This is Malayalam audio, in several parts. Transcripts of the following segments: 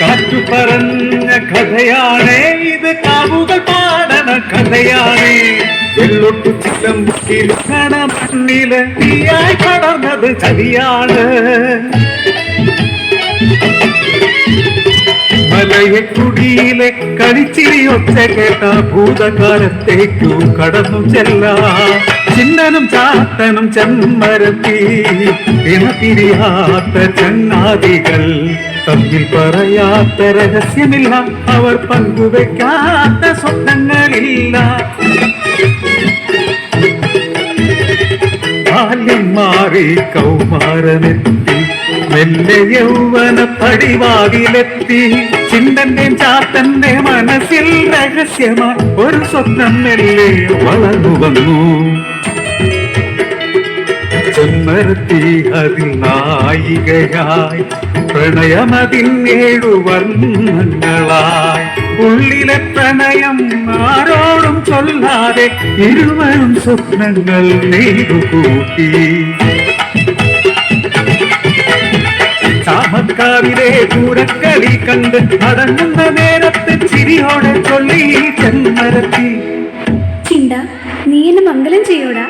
കാറ്റു പറഞ്ഞ കഥയാണ് ഇത് കാവുകൾ പാടണ കഥയാണ്. വെള്ളൊട്ടു ചിത്തം കിടക്കണ മണ്ണിൽ തീയായി പടർന്നത് ചതിയാണ് മലയക്കുടിയിലെ കളിച്ചിരി ഒച്ച കേട്ട ഭൂതകാലത്തേക്കു കടന്നു ചെല്ലാം. ചിന്നനും ചാത്തനും ചെമ്മരത്തി ഇണപിരിയാത്ത ചങ്ങാതികൾ തമ്മിൽ പറയാത്ത രഹസ്യമില്ല അവർ പങ്കുവെക്കാത്ത സ്വപ്നങ്ങളില്ല ബാല്യം മാറി കൗമാരനെത്തി മെല്ലെ യൗവന പടിവാതിലെത്തി ചിന്തന്റെ ചാത്തന്റെ മനസ്സിൽ രഹസ്യമായി ഒരു സ്വപ്നം മെല്ലെ വളർന്നു വന്നു ചെമ്മരത്തി അതിൽ നായികയായി. പ്രണയമതിൻ ഏഴു വർണങ്ങളായി. ഉള്ളിലെ പ്രണയം ആരോടും ചൊല്ലാതെ ഇരുവരും സ്വപ്നങ്ങൾ നെയ്തു കൂട്ടി. ചാമക്കാവിലെ പൂരക്കളി കണ്ട് അടങ്ങുന്ന നേരത്തെ ചിരിയോടെ ചൊല്ലി ചെന്നരത്തി ചിണ്ട നീ എന്നെ മംഗലം ചെയ്യോടാ.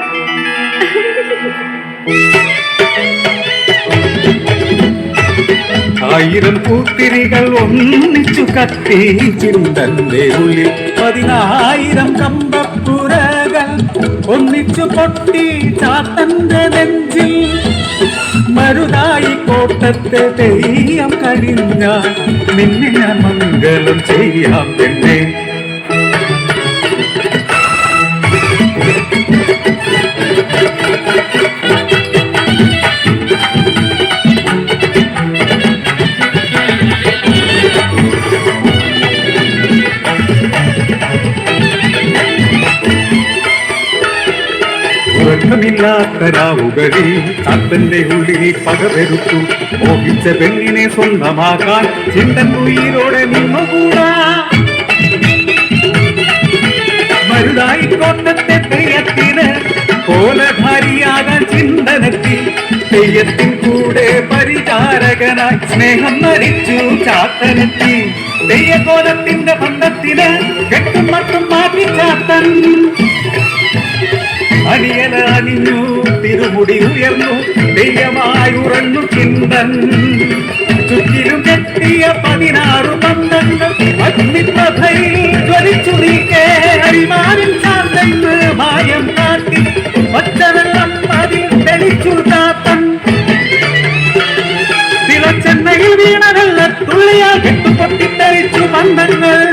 ആയിരം പൂത്തിരികൾ ഒന്നിച്ചു കത്തി ചിന്തന്റെ ഉള്ളിൽ പതിനായിരം കമ്പപ്പുരകൾ ഒന്നിച്ചു പൊട്ടി ചാത്തന്റെ നെഞ്ചിൽ. മരുതായി കോട്ടത്തെ തെയ്യം കഴിഞ്ഞ നിന്നെ ഞാൻ മംഗളം ചെയ്യാം പെണ്ണേ ഉറക്കമില്ലാത്ത രാവുകളിൽ ഉള്ളിനെ ഉള്ളിൽ പകവെറുത്തു മോഹിച്ച പെണ്ണിനെ സ്വന്തമാക്കാൻ ചിന്തൻ ഉയിരോടെ നിന്നുകൂടാ. മരുതായി കോട്ടത്തെ തെയ്യത്തിന് കോലധാരിയാകാൻ ചിന്തനെത്തി തെയ്യത്തിൻ കൂടെ പരിചാരകനായി സ്നേഹം മരിച്ചു ചാത്തനെത്തി. തെയ്യകോലത്തിന്റെ ബന്ധത്തിന് കെട്ടും മട്ടും മാറ്റി ചാത്തൻ. അണിയല അണിഞ്ഞു തിരുമുടി ഉയർന്നു ദൈവമായി ഉറങ്ങു ചിന്തൻ. ചുറ്റിലും കെട്ടിയ പതിനാറ് പന്തങ്ങൾ അഗ്നിപ്രഭയിൽ ജ്വലിച്ചു നീക്കേ അരിമാരിൽ ചാന്തന്ന് മായം കാട്ടി പച്ചവെള്ളം അതിൽ തെളിച്ചു താത്തൻ. തിളച്ചെണ്ണയിൽ വീണ വെള്ളത്തുള്ളിയാൽ കെട്ടുപൊട്ടിത്തെറിച്ചു പന്തങ്ങൾ.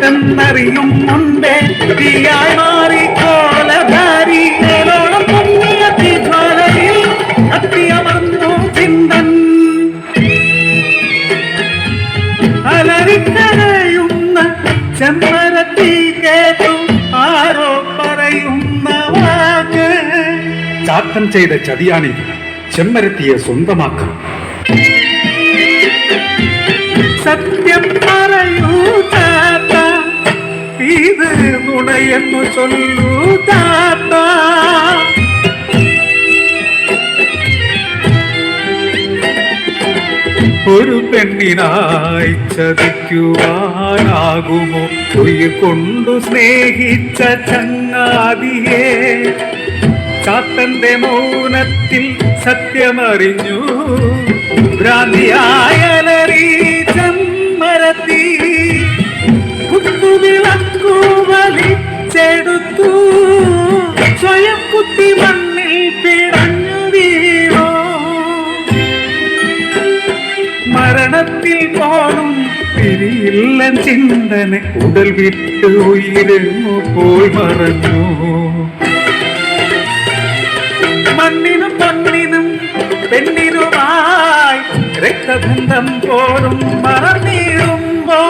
കാര്യമെന്തെന്നറിയും മുമ്പേ തീയായി മാറി കോലധാരി. ഏലോളം പൊങ്ങിയ തീജ്വാലയിൽ കത്തിയമർന്നു ചിന്തൻ. അലറിക്കരയുന്ന ചെമ്മരത്തി കേട്ടു ആരോ പറയുന്ന വാക്ക്. ചാത്തൻ ചെയ്ത ചതിയാണിത് ചെമ്മരത്തിയെ സ്വന്തമാക്കാം സത്യം ചൊല്ലൂ താത്ത. ഒരു പെണ്ണിനായി ചതിക്കുവാനാകുമോ? ഉയിർ കൊണ്ടു സ്നേഹിച്ച ചങ്ങാതിയെ. ചാത്തന്റെ മൗനത്തിൽ സത്യമറിഞ്ഞു. ഭ്രാന്തിയായലറി മരണത്തിൽ പാടും പിരിയില്ല ചിന്തന ഉടൽ വിട്ട് ഉയരുന്നു പോയി മറന്നു മണ്ണിനും മണ്ണിനും പെണ്ണിനുമായി രക്തബന്ധം പോലും മറന്നിടുമ്പോ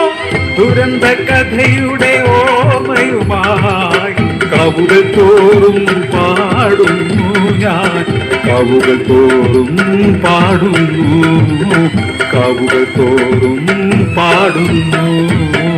ദുരന്ത കഥയുടെ ഓമയുമായി കവുകൾ തോറും പാടുന്നു ഞാൻ. കവുകൾ തോറും പാടുന്നു. കവുകൾ തോറും പാടുന്നു.